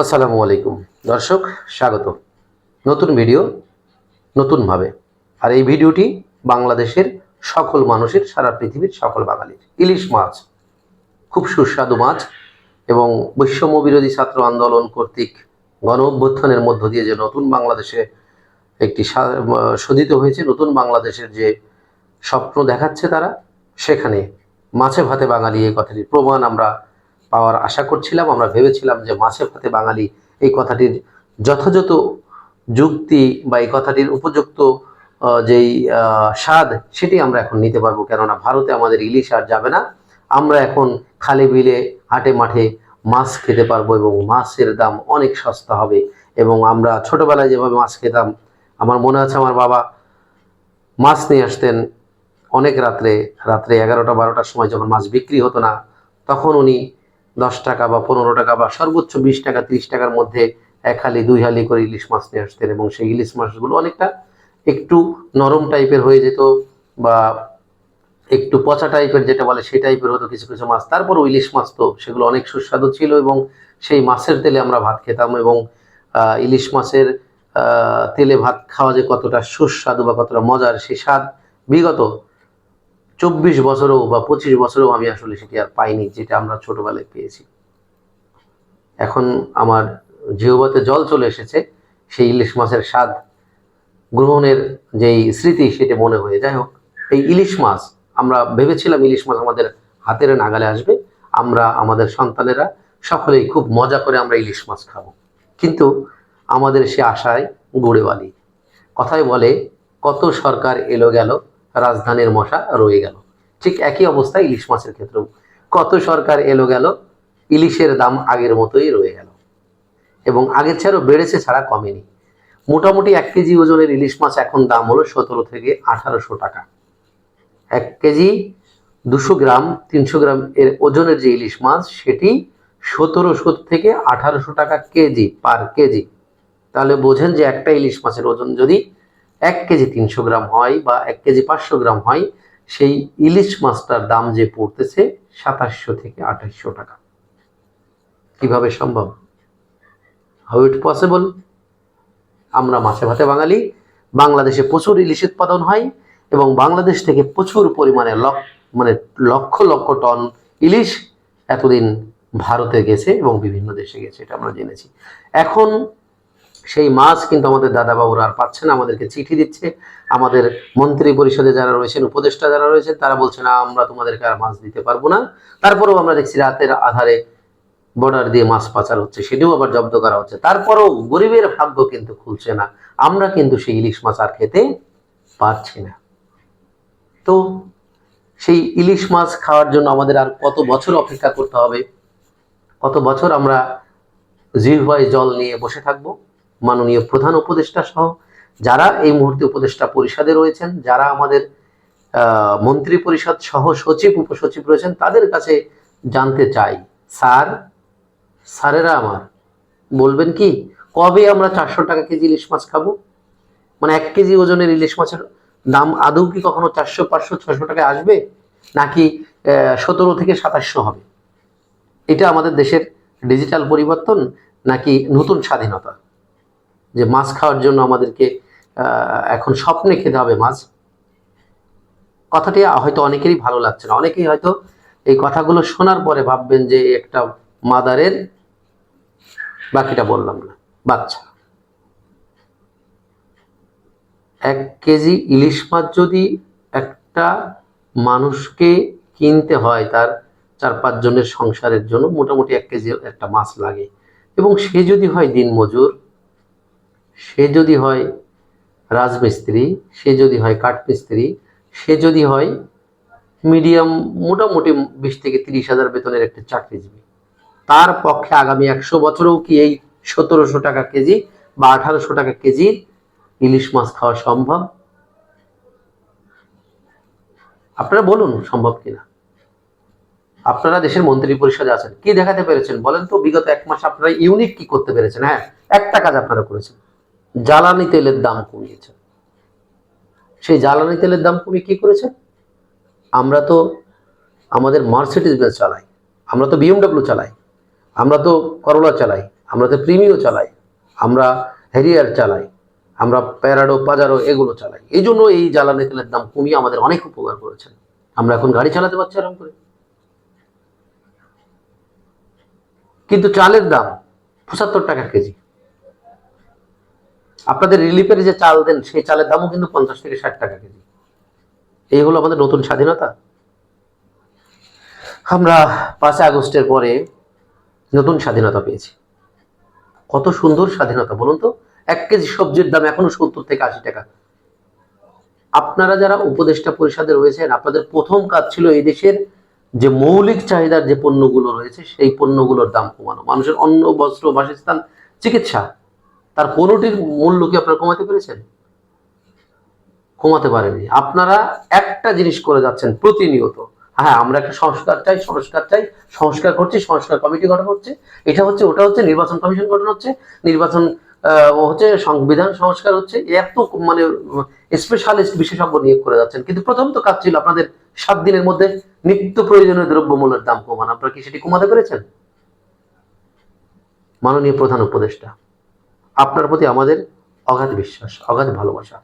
আসসালামু আলাইকুম। দর্শক, স্বাগত। নতুন ভিডিও, নতুনভাবে। আর এই ভিডিওটি বাংলাদেশের সকল মানুষের, সারা পৃথিবীর সকল বাঙালির। ইলিশ মাছ, খুব সুস্বাদু মাছ এবং বৈষম্য বিরোধী ছাত্র আন্দোলন কর্তৃক গণ অভ্যুত্থানের মধ্য দিয়ে যে নতুন বাংলাদেশে একটি শোধিত হয়েছে, নতুন বাংলাদেশের যে স্বপ্ন দেখাচ্ছে তারা, সেখানে মাছে ভাতে বাঙালি এই কথাটির প্রমাণ আমরা পাওয়ার আশা করছিলাম, আমরা ভেবেছিলাম যে মাছে ভাতে বাঙালি এই কথাটির যথাযথ যুক্তি বা এই কথাটির উপযুক্ত যেই স্বাদ সেটি আমরা এখন নিতে পারব। কেননা ভারতে আমাদের ইলিশ আর যাবে না। আমরা এখন খালে বিলে, হাটে মাঠে মাছ খেতে পারব এবং মাছের দাম অনেক সস্তা হবে এবং আমরা ছোটবেলায় যেভাবে মাছ খেতাম, আমার মনে আছে আমার বাবা মাছ নিয়ে আসতেন অনেক রাত্রে রাত্রে এগারোটা, বারোটার সময় যখন মাছ বিক্রি হতো না, তখন উনি দশ টাকা বা পনেরো টাকা বা সর্বোচ্চ বিশ টাকা, তিরিশ টাকার মধ্যে এক হালি, দুই হালি করে ইলিশ মাছ নিয়ে আসতেন এবং সেই ইলিশ মাছগুলো অনেকটা একটু নরম টাইপের হয়ে যেত বা একটু পচা টাইপের যেটা বলে সেই টাইপের হতো কিছু কিছু মাছ। তারপরও ইলিশ মাছ তো সেগুলো অনেক সুস্বাদু ছিল এবং সেই মাছের তেলে আমরা ভাত খেতাম এবং ইলিশ মাছের তেলে ভাত খাওয়া যে কতটা সুস্বাদু বা কতটা মজার সেই স্বাদ বিগত চব্বিশ বছরেও বা পঁচিশ বছরেও আমি আসলে সেটি আর পাইনি, যেটা আমরা ছোটবেলায় পেয়েছি। এখন আমার জিহবাতে জল চলে এসেছে, সেই ইলিশ মাছের স্বাদ গ্রহণের যেই স্মৃতি সেটা মনে হয়ে। যাই হোক, এই ইলিশ মাছ, আমরা ভেবেছিলাম ইলিশ মাছ আমাদের হাতের নাগালে আসবে, আমরা, আমাদের সন্তানেরা সকলেই খুব মজা করে আমরা ইলিশ মাছ খাব। কিন্তু আমাদের সে আশায় গড়ে বালি কথায় বলে, কত সরকার এলো গেল রাজধানীর মশা রয়ে গেল। ঠিক একই অবস্থা ইলিশ মাছের ক্ষেত্রেও। কত সরকার এলো গেল, ইলিশের দাম আগের মতোই রয়ে গেল। এবং আগের চেয়েও বেড়েছে ছাড়া কমেনি। মোটামুটি এক কেজি ওজনের ইলিশ মাছ এখন দাম হলো সতেরো থেকে আঠারোশো টাকা। এক কেজি দুশো গ্রাম, তিনশো গ্রাম এর ওজনের যে ইলিশ মাছ, সেটি সতেরোশো থেকে আঠারোশো টাকা কেজি পার কেজি। তাহলে বোঝেন যে একটা ইলিশ মাছের ওজন যদি এক কেজি তিনশো গ্রাম হয় বা এক কেজি পাঁচশো গ্রাম হয়, সেই ইলিশ মাছটার দাম যে পড়তেছে সাতাশশো থেকে আঠাশশো টাকা। কীভাবে সম্ভব? হাউ ইট পসিবল আমরা মাছে ভাতে বাঙালি, বাংলাদেশে প্রচুর ইলিশ উৎপাদন হয় এবং বাংলাদেশ থেকে প্রচুর পরিমাণে লক্ষ মানে লক্ষ লক্ষ টন ইলিশ এতদিন ভারতে গেছে এবং বিভিন্ন দেশে গেছে, এটা আমরা জেনেছি। এখন সেই মাছ কিন্তু আমাদের দাদাবাবুরা আর পাচ্ছে না, আমাদেরকে চিঠি দিচ্ছে। আমাদের মন্ত্রী পরিষদে যারা রয়েছেন, উপদেষ্টা যারা রয়েছেন, তারা বলছে, না, আমরা তোমাদেরকে আর মাছ দিতে পারব না। তারপরেও আমরা দেখছি রাতের আধারে বর্ডার দিয়ে মাছ পাচার হচ্ছে, সেটিও আবার জব্দ করা হচ্ছে। তারপরেও গরিবের ভাগ্য কিন্তু খুলছে না। আমরা কিন্তু সেই ইলিশ মাছ আর খেতে পারছি না। তো সেই ইলিশ মাছ খাওয়ার জন্য আমাদের আর কত বছর অপেক্ষা করতে হবে? কত বছর আমরা জিহ্বায় জল নিয়ে বসে থাকব? মাননীয় প্রধান উপদেষ্টা সহ যারা এই মুহূর্তে উপদেষ্টা পরিষদে রয়েছেন, যারা আমাদের মন্ত্রী পরিষদ সহ সচিব, উপসচিব রয়েছেন, তাদের কাছে জানতে চাই। স্যার, স্যারেরা আমার, বলবেন কি, কবে আমরা চারশো টাকা কেজি ইলিশ মাছ খাব? মানে এক কেজি ওজনের ইলিশ মাছের দাম আদৌ কি কখনো চারশো, পাঁচশো ছশো টাকায় আসবে? নাকি সতেরো থেকে সাতাশশো হবে? এটা আমাদের দেশের ডিজিটাল পরিবর্তন, নাকি নতুন স্বাধীনতা? যে মাছ খাওয়ার জন্য আমাদেরকে এখন স্বপ্নে খেতে হবে মাছ। কথাটি হয়তো অনেকেরই ভালো লাগছে না। অনেকেই হয়তো এই কথাগুলো শোনার পরে ভাববেন যে একটা মাদারের বাকিটা বললাম না। বাচ্চা। এক কেজি ইলিশ মাছ যদি একটা মানুষকে কিনতে হয় তার চার পাঁচ জনের সংসারের জন্য, মোটামুটি এক কেজি একটা মাছ লাগে। এবং সে যদি হয় দিনমজুর সে যদি হয় রাজমিস্ত্রি, সে যদি হয় কাঠমিস্ত্রি, সে যদি হয় মিডিয়াম মোটামুটি বিশ থেকে তিরিশ হাজার বেতনের একটা চাকরিজীবী। তার পক্ষে আগামী একশো বছরেও কি এই সতেরোশো টাকা কেজি বা আঠারোশো টাকা কেজি ইলিশ মাছ খাওয়া সম্ভব? আপনারা বলুন, সম্ভব কিনা? আপনারা দেশের মন্ত্রী পরিষদে আছেন, কি দেখাতে পেরেছেন বলেন তো? বিগত এক মাস আপনারা ইউনিক কি করতে পেরেছেন? হ্যাঁ একটা কাজ আপনারা করেছেন। জ্বালানি তেলের দাম কমিয়েছে। সেই জ্বালানি তেলের দাম কমিয়ে কি করেছে? আমরা তো আমাদের মার্সিডিজ বেঞ্চ চালাই, আমরা তো বিএমডাব্লিউ চালাই, আমরা তো করোলা চালাই, আমরা তো প্রিমিও চালাই, আমরা হ্যারিয়ার চালাই, আমরা প্যারাডো পাজারো এগুলো চালাই। এই জন্য এই জ্বালানি তেলের দাম কমিয়ে আমাদের অনেক উপকার করেছেন আমরা এখন গাড়ি চালাতে পারছি আরাম করে। কিন্তু চালের দাম পঁচাত্তর টাকা কেজি। আপনাদের রিলিফের যে চাল দেন, সেই চালের দামও কিন্তু পঞ্চাশ থেকে ষাট টাকা কেজি। এই হলো আমাদের নতুন স্বাধীনতা। আমরা পাঁচই আগস্টের পরে নতুন স্বাধীনতা পেয়েছি। কত সুন্দর স্বাধীনতা, বলুন তো। এক কেজি সবজির দাম এখনও সত্তর থেকে আশি টাকা। আপনারা যারা উপদেষ্টা পরিষদে রয়েছেন, আপনাদের প্রথম কাজ ছিল এই দেশের যে মৌলিক চাহিদার যে পণ্যগুলো রয়েছে, সেই পণ্যগুলোর দাম কমানো। মানুষের অন্ন, বস্ত্র, বাসস্থান, চিকিৎসা। তার কোনোটির মূল্য কি আপনারা কমাতে পেরেছেন? কমাতে পারেননি। আপনারা একটা জিনিস করে যাচ্ছেন প্রতিনিয়ত। হ্যাঁ আমরা একটা সংস্কার চাই সংস্কার চাই, সংস্কার করছি, সংস্কার কমিটি গঠন হচ্ছে। এটা হচ্ছে, ওটা হচ্ছে নির্বাচন কমিশন গঠন হচ্ছে। নির্বাচন হচ্ছে সংবিধান সংস্কার হচ্ছে। এত মানে স্পেশালিস্ট বিশেষজ্ঞ নিয়োগ করে যাচ্ছেন। কিন্তু প্রথম তো কাজ ছিল আপনাদের সাত দিনের মধ্যে নিত্য প্রয়োজনীয় দ্রব্যমূল্যের দাম কমান। আপনারা কি সেটি কমাতে পেরেছেন? মাননীয় প্রধান উপদেষ্টা। আপনার প্রতি আমাদের অগাধ বিশ্বাস, অগাধ ভালোবাসা।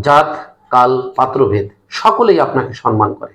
জাত, কাল, পাত্রভেদ, সকলেই আপনাকে সম্মান করে।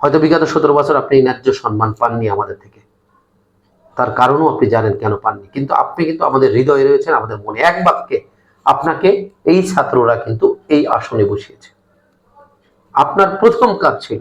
হয়তো বিগত সতেরো বছর আপনি ন্যায্য সম্মান পাননি আমাদের থেকে। তার কারণও আপনি জানেন কেন পাননি। কিন্তু আপনি কিন্তু আমাদের হৃদয়ে রয়েছেন, আমাদের মনে এক বাক্যে আপনাকে এই ছাত্ররা কিন্তু এই আসনে বসিয়েছে। আপনার প্রথম কাজ ছিল,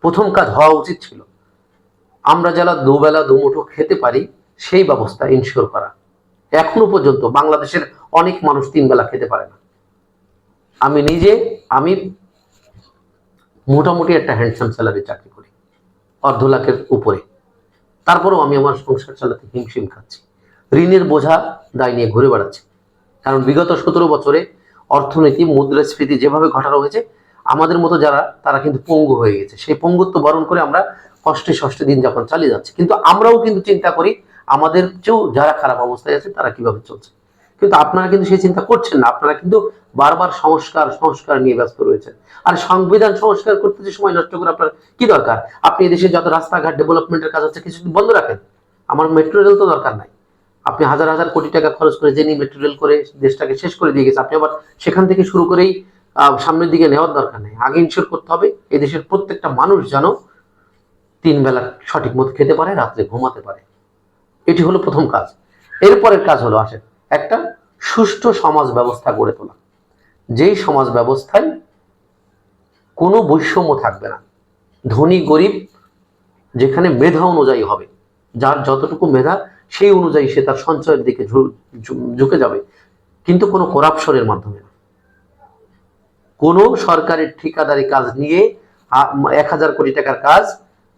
প্রথম কাজ হওয়া উচিত ছিল। আমরা যারা দুবেলা দুমুঠো খেতে পারি সেই ব্যবস্থা ইনশিওর করা। এখনও পর্যন্ত বাংলাদেশের অনেক মানুষ তিন বেলা খেতে পারে না। আমি নিজে আমি মোটামুটি একটা হ্যান্ডসাম স্যালারি চাকরি করি, অর্ধ লাখের উপরে। তারপরেও আমি আমার সংসার চালাতে হিমশিম খাচ্ছি। ঋণের বোঝা দায় নিয়ে ঘুরে বেড়াচ্ছি। কারণ বিগত সতেরো বছরে অর্থনীতি, মুদ্রাস্ফীতি যেভাবে ঘটানো হয়েছে, আমাদের মতো যারা, তারা কিন্তু পঙ্গু হয়ে গেছে। সেই পঙ্গুত্ব বরণ করে আমরা কষ্টে সষ্টে দিন যখন চালিয়ে যাচ্ছি। কিন্তু আমরাও কিন্তু চিন্তা করি আমাদের চেয়েও যারা খারাপ অবস্থায় আছে, তারা কীভাবে চলছে? কিন্তু আপনারা কিন্তু সেই চিন্তা করছেন না। আপনারা কিন্তু বারবার সংস্কার সংস্কার নিয়ে ব্যস্ত রয়েছেন। আর সংবিধান সংস্কার করতে যে সময় নষ্ট করে আপনার কি দরকার? আপনি এদেশে যত রাস্তাঘাট ডেভেলপমেন্টের কাজ হচ্ছে কিছু বন্ধ রাখেন। আমার মেট্রো রেল তো দরকার নাই। আপনি হাজার হাজার কোটি টাকা খরচ করে জেনি মেট্রো রেল করে দেশটাকে শেষ করে দিয়ে গেছে, আপনি আবার সেখান থেকে শুরু করেই সামনের দিকে নেওয়ার দরকার নেই। আগে ইনশিওর করতে হবে এই দেশের প্রত্যেকটা মানুষ যেন তিন বেলা সঠিক মতো খেতে পারে, রাত্রে ঘুমাতে পারে। এটি হলো প্রথম কাজ। এরপরের কাজ হলো, আসেন, একটা সুষ্ঠু সমাজ ব্যবস্থা গড়ে তোলা। যেই সমাজ ব্যবস্থায় কোনো বৈষম্য থাকবে না, ধনী, গরিব, যেখানে মেধা অনুযায়ী হবে, যার যতটুকু মেধা, সেই অনুযায়ী সে তার সঞ্চয়ের দিকে ঝুঁকে যাবে, কিন্তু কোনো করাপশনের মাধ্যমে না। কোনো সরকারের ঠিকাদারি কাজ নিয়ে এক হাজার কোটি টাকার কাজ,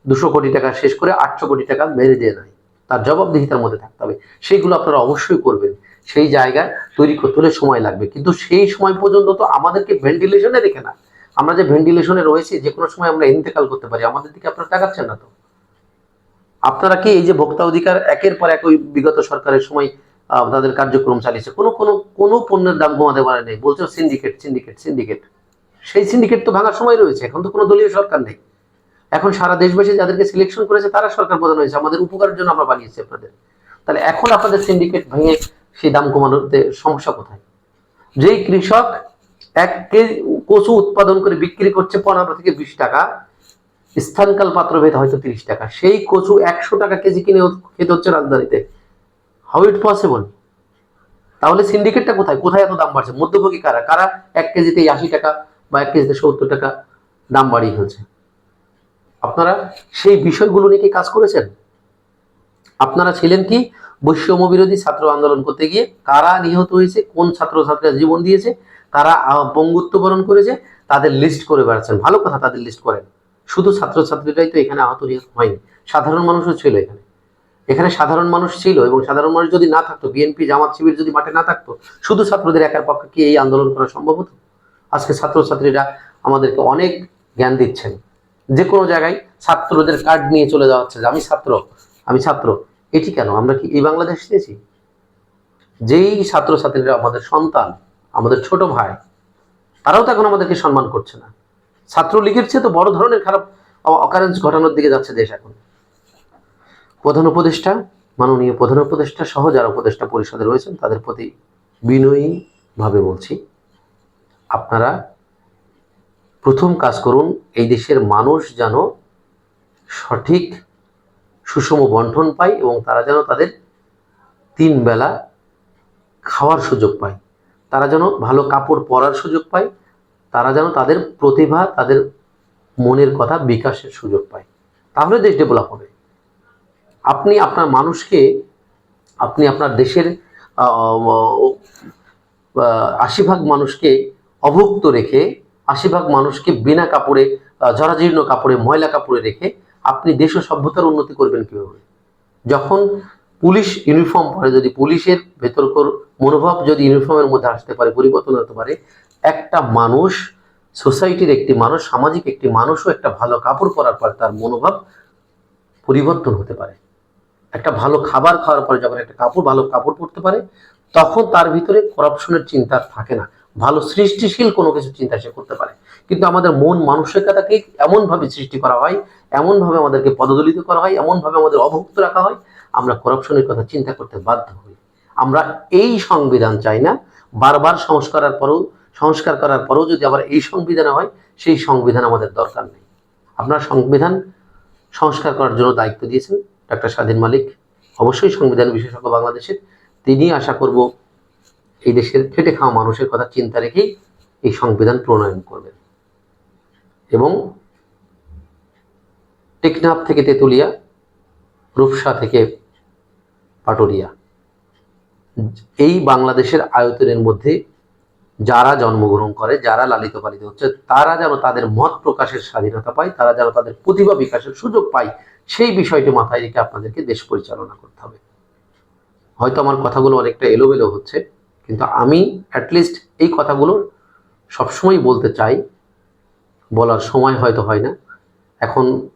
দুশো কোটি টাকা শেষ করে আটশো কোটি টাকা মেরে দিয়ে নেয় তার জবাবদিহিতার মধ্যে থাকতে হবে। সেইগুলো আপনারা অবশ্যই করবেন। সেই জায়গায় তৈরি করতে হলে সময় লাগবে। কিন্তু সেই সময় পর্যন্ত তো আমাদেরকে ভেন্টিলেশনে রেখে না। আমরা যে ভেন্টিলেশনে রয়েছি, যে কোনো সময় আমরা ইন্তেকাল করতে পারি। আমাদের দিকে আপনারা তাকাচ্ছেন না তো? আপনারা কি এই যে ভোক্তা অধিকার একের পর এক ওই বিগত সরকারের সময় তাদের কার্যক্রম চালিয়েছে? কোনো কোনো কোনো পণ্যের দাম কমাতে পারে নাই। বলছে সিন্ডিকেট সিন্ডিকেট সিন্ডিকেট সেই সিন্ডিকেট তো ভাঙার সময় রয়েছে। এখন তো কোনো দলীয় সরকার নেই। এখন সারা দেশবাসী যাদেরকে সিলেকশন করেছে, তারা সরকার প্রধান হয়েছে। আমাদের উপকারের জন্য আমরা বানিয়েছি আপনাদের। তাহলে এখন আপনাদের সিন্ডিকেট ভেঙে সেই দাম কমানোতে সমস্যা কোথায়? যেই কৃষক এক কেজি কচু উৎপাদন করে বিক্রি করছে পনেরো থেকে বিশ টাকা, স্থানকাল পাত্রভেদ হয়তো তিরিশ টাকা। সেই কচু একশো টাকা কেজি কিনে খেতে হচ্ছে রাজধানীতে। হাউ ইট পসিবল তাহলে সিন্ডিকেটটা কোথায়? কোথায় এত দাম বাড়ছে? মধ্যভোগী কারা? কারা এক কেজিতে আশি টাকা বা এক কেজিতে সত্তর টাকা দাম বাড়িয়ে ফেলছে? আপনারা সেই বিষয়গুলো নিয়ে কি কাজ করেছেন? আপনারা ছিলেন কি বৈষম্য বিরোধী ছাত্র আন্দোলন করতে গিয়ে কারা নিহত হয়েছে কোন ছাত্র ছাত্রীরা জীবন দিয়েছে আহ, পঙ্গুত্ব বরণ করেছে তাদের লিস্ট করে বেড়াচ্ছেন। ভালো কথা তাদের লিস্ট করেন। শুধু ছাত্রছাত্রীরাই তো এখানে আহত নিহত হয়নি। সাধারণ মানুষও ছিল এখানে। এখানে সাধারণ মানুষ ছিল এবং সাধারণ মানুষ যদি না থাকতো বিএনপি জামাত শিবির যদি মাঠে না থাকতো শুধু ছাত্রদের একার পক্ষে কি এই আন্দোলন করা সম্ভব হতো? আজকে ছাত্রছাত্রীরা আমাদেরকে অনেক জ্ঞান দিচ্ছেন। যে কোনো জায়গায় ছাত্রদের কার্ড নিয়ে চলে যাওয়া হচ্ছে যে, আমি ছাত্র আমি ছাত্র। এটি কেন? আমরা কি এই বাংলাদেশ চেয়েছি যেই ছাত্রছাত্রীরা আমাদের সন্তান, আমাদের ছোট ভাই, তারাও তো এখন আমাদেরকে সম্মান করছে না। ছাত্রলীগের চেয়ে তো বড় ধরনের খারাপ অকারেন্স ঘটানোর দিকে যাচ্ছে দেশ এখন। প্রধান উপদেষ্টা, মাননীয় প্রধান উপদেষ্টা সহ যারা উপদেষ্টা পরিষদে রয়েছেন, তাদের প্রতি বিনয়ীভাবে বলছি, আপনারা প্রথম কাজ করুন, এই দেশের মানুষ যেন সঠিক সুষম বন্টন পায় এবং তারা যেন তাদের তিন বেলা খাওয়ার সুযোগ পায়। তারা যেন ভালো কাপড় পরার সুযোগ পায়। তারা যেন তাদের প্রতিভা, তাদের মনের কথা বিকাশের সুযোগ পায়। তাহলে দেশ ডেভেলপ হবে। আপনি আপনার মানুষকে, আপনি আপনার দেশের আশি ভাগ মানুষকে অভুক্ত রেখে আশি ভাগ মানুষকে বিনা কাপড়ে জরাজীর্ণ কাপড়ে, ময়লা কাপড়ে রেখে আপনি দেশ ও সভ্যতার উন্নতি করবেন কীভাবে? যখন পুলিশ ইউনিফর্ম পরে, যদি পুলিশের ভেতরকর মনোভাব যদি ইউনিফর্মের মধ্যে আসতে পারে, পরিবর্তন হতে পারে, একটা মানুষ, সোসাইটির একটি মানুষ, সামাজিক একটি মানুষও একটা ভালো কাপড় পরার পর তার মনোভাব পরিবর্তন হতে পারে। একটা ভালো খাবার খাওয়ার পরে যখন একটা কাপড়, ভালো কাপড় পরতে পারে, তখন তার ভিতরে করাপশনের চিন্তা থাকে না। ভালো সৃষ্টিশীল কোনো কিছু চিন্তা সে করতে পারে। কিন্তু আমাদের মন মানসিকতাকে এমনভাবে সৃষ্টি করা হয়, এমনভাবে আমাদেরকে পদদলিত করা হয়, এমনভাবে আমাদের অভুক্ত রাখা হয়, আমরা করাপশনের কথা চিন্তা করতে বাধ্য হই। আমরা এই সংবিধান চাই না। বারবার সংস্কারের পরেও, সংস্কার করার পরেও যদি আবার এই সংবিধানে হয়, সেই সংবিধান আমাদের দরকার নেই। আপনার সংবিধান সংস্কার করার জন্য দায়িত্ব দিয়েছেন, ডাক্তার স্বাধীন মালিক। অবশ্যই সংবিধান বিশেষজ্ঞ বাংলাদেশের। তিনি আশা করব এই দেশের খেটে খাওয়া মানুষের কথা চিন্তা রেখেই এই সংবিধান প্রণয়ন করবেন। এবং টেকনাফ থেকে তেতুলিয়া, রূপসা থেকে পাটুরিয়া, এই বাংলাদেশের আয়তনের মধ্যে যারা জন্মগ্রহণ করে, যারা লালিত পালিত হচ্ছে, তারা যেন তাদের মত প্রকাশের স্বাধীনতা পায়, তারা যেন তাদের প্রতিভা বিকাশের সুযোগ পায়, সেই বিষয়টি মাথায় রেখে আপনাদেরকে দেশ পরিচালনা করতে হবে। হয়তো আমার কথাগুলো অনেকটা এলোমেলো হচ্ছে কিন্তু আমি অ্যাটলিস্ট এই কথাগুলো সবসময় বলতে চাই। বলার সময় হয়তো হয় না। এখন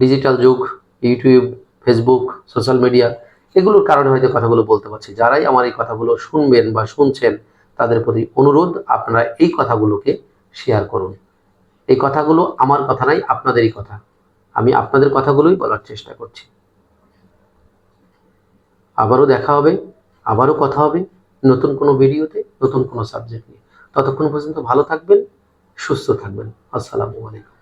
ডিজিটাল যুগ ইউটিউব ফেসবুক সোশ্যাল মিডিয়া এগুলোর কারণে হয়তো কথাগুলো বলতে পারছি। যারাই আমার এই কথাগুলো শুনবেন বা শুনছেন, তাদের প্রতি অনুরোধ, আপনারা এই কথাগুলোকে শেয়ার করুন। এই কথাগুলো আমার কথা নাই, আপনাদেরই কথা। আমি আপনাদের কথাগুলোই বলার চেষ্টা করছি। আবারও দেখা হবে, আবারও কথা হবে। নতুন কোনো ভিডিওতে, নতুন কোনো সাবজেক্ট নিয়ে। ততক্ষণ পর্যন্ত ভালো থাকবেন, সুস্থ থাকবেন। আসসালামু আলাইকুম।